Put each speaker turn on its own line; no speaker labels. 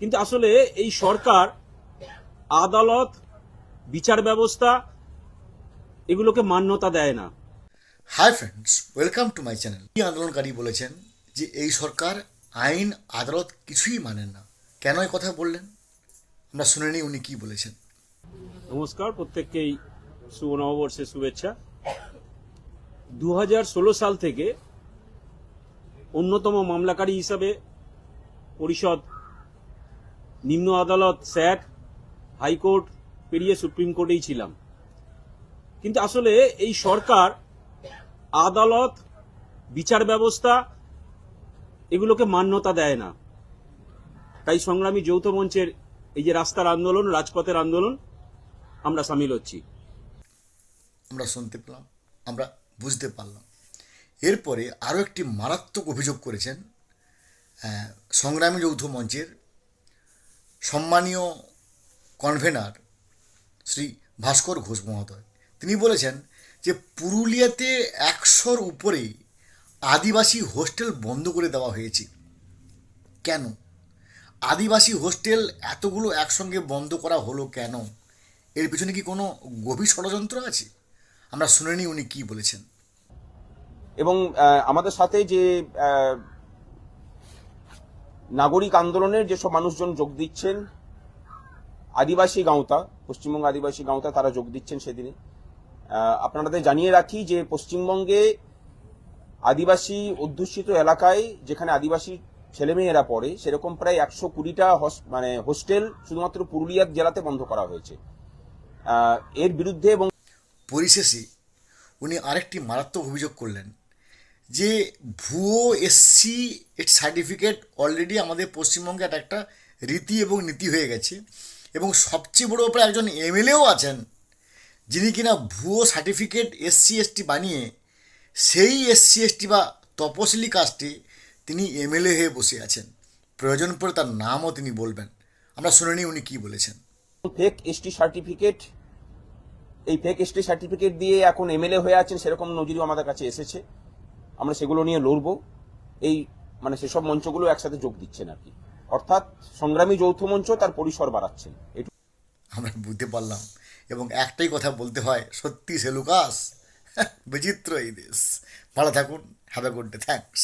কিন্তু আসলে এই সরকার আদালত বিচার ব্যবস্থা এগুলোকে মান্যতা দেয় না।
Hi friends welcome to my channel এই আন্দোলনকারী বলেছেন যে এই সরকার আইন আদালত কিছুই মানেন না। কেন এই কথা বললেন? আমরা শুনে নিই উনি কি বলেছেন।
নমস্কার প্রত্যেককেই শুভ নববর্ষের শুভেচ্ছা। দু হাজার ষোলো সাল থেকে অন্যতম মামলাকারী হিসাবে পরিষদ নিম্ন আদালত স্যাট হাইকোর্ট, পেরিয়ে সুপ্রিম কোর্টেই ছিলাম। কিন্তু আসলে এই সরকার, আদালত, বিচার ব্যবস্থা, এগুলোকে মান্যতা দেয় না। তাই সংগ্রামী যৌথ মঞ্চের এই যে রাস্তার আন্দোলন, রাজপথের আন্দোলন, আমরা সামিল হচ্ছি।
আমরা শুনতে পেলাম, আমরা বুঝতে পারলাম। এরপরে আরও একটি মারাত্মক অভিযোগ করেছেন সংগ্রামী যৌথ মঞ্চের সম্মানীয় কনভেনার শ্রী ভাস্কর ঘোষ মহোদয়, তিনি বলেছেন যে পুরুলিয়াতে একশোর উপরে আদিবাসী হোস্টেল বন্ধ করে দেওয়া হয়েছে। কেন? আদিবাসী হোস্টেল এতগুলো একসঙ্গে বন্ধ করা হলো কেন? এর পিছনে কি কোনো গভীর ষড়যন্ত্র আছে? আমরা শুনে উনি কি বলেছেন।
এবং আমাদের সাথে যে নাগরিক আন্দোলনের যেসব মানুষজন যোগ দিচ্ছেন, আদিবাসী গাঁওতা, পশ্চিমবঙ্গ আদিবাসী গাঁওতা তারা যোগ দিচ্ছেন সেদিনে। আপনাদের জানিয়ে রাখি যে পশ্চিমবঙ্গে আদিবাসী অধ্যুষিত এলাকায় যেখানে আদিবাসী ছেলেমেয়েরা পড়ে, সেরকম প্রায় একশো কুড়িটা মানে হোস্টেল শুধুমাত্র পুরুলিয়া জেলাতে বন্ধ করা হয়েছে। এর বিরুদ্ধে এবং
পরিশেষে উনি আরেকটি মারাত্মক অভিযোগ করলেন। যে ভুয়ো এসসি এর সার্টিফিকেট অলরেডি আমাদের পশ্চিমবঙ্গে এটা একটা রীতি এবং নীতি হয়ে গেছে। এবং সবচেয়ে বড় ব্যাপারে একজন এমএলএও আছেন, যিনি কিনা ভুয়ো সার্টিফিকেট এসসি এসটি বানিয়ে সেই এসসি এসটি বা তপশিলি কাজটি তিনি এমএলএ হয়ে বসে আছেন। প্রয়োজন পড়ে তার নামও তিনি বলবেন। আমরা শুনে উনি কী বলেছেন।
ফেক এসটি সার্টিফিকেট এই ফেক এসটি সার্টিফিকেট দিয়ে এখন এমএলএ হয়ে আছেন, সেরকম নজিরও আমাদের কাছে এসেছে। আমরা সেগুলো নিয়ে লড়বো। এই মানে সেসব মঞ্চগুলো একসাথে যোগ দিচ্ছেন আর কি। অর্থাৎ সংগ্রামী যৌথ মঞ্চ তার পরিসর বাড়াচ্ছেন। এটু
আমরা বুঝতে পারলাম। এবং একটাই কথা বলতে হয়, সত্যি সেলুকাস বিচিত্র এই দেশ। ভালো থাকুন have a good day thanks